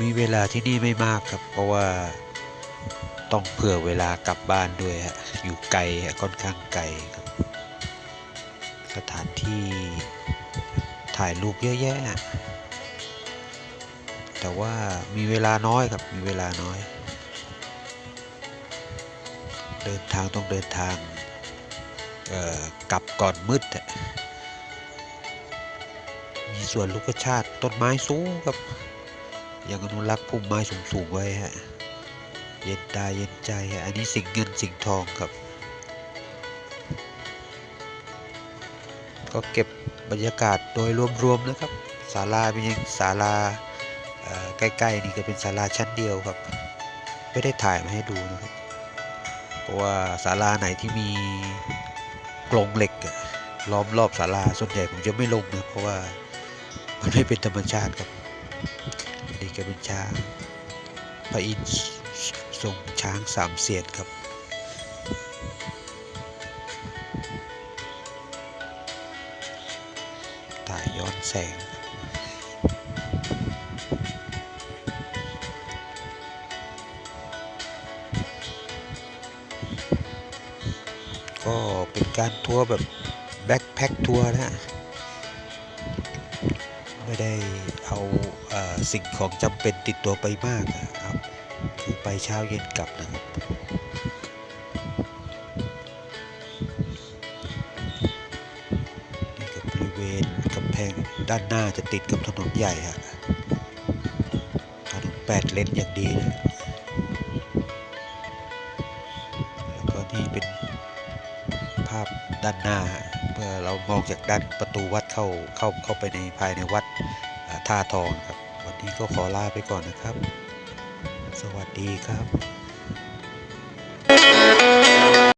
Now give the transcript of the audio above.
มีเวลาที่นี่ไม่มากครับ เพราะว่าต้องเผื่อเวลากลับบ้านด้วยฮะอยู่ไกลฮะค่อนข้างไกลครับ สถานที่ถ่ายรูปเยอะแยะ แต่ว่ามีเวลาน้อยครับมีเวลาน้อย เดินทางต้องเดินทางกลับก่อนมืด มีส่วนลูกชาติต้นไม้สูงครับ ยังอนุรักษ์พุ่มไม้สูงๆไว้ฮะ เย็นตาเย็นใจฮะ อันนี้สิ่งเงินสิ่งทองครับ ก็เก็บบรรยากาศโดยรวมๆนะครับ ศาลาเป็นยังศาลาใกล้ๆนี่ก็เป็นศาลาชั้นเดียวครับ ไม่ได้ถ่ายมาให้ดูนะครับ เพราะว่าศาลาไหนที่มีกรงเหล็กล้อมรอบศาลาส่วนใหญ่ผมจะไม่ลงนะเพราะว่ามันไม่เป็นธรรมชาติครับ อันนี้ก็เป็นช้าพระอินทร์ทรงช้างสามเสียนครับถ่ายย้อนแสงก็เป็นการทัวร์แบบแบ็คแพ็คทัวร์นะฮะ ไม่ได้เอาเออสิ่งของจำเป็นติดตัวไปมากอะครับคือไปเช้าเย็นกลับนะครับ นี่ก็บริเวณกำแพงด้านหน้าจะติดกับถนนใหญ่ฮะถนนแปดเลนอย่างดีนะแล้วก็นี่เป็นภาพด้านหน้าฮะ เมื่อเรามองจากด้านประตูวัดเข้าเข้าเข้าไปในภายในวัดท่าทองครับ วันนี้ก็ขอลาไปก่อนนะครับ สวัสดีครับ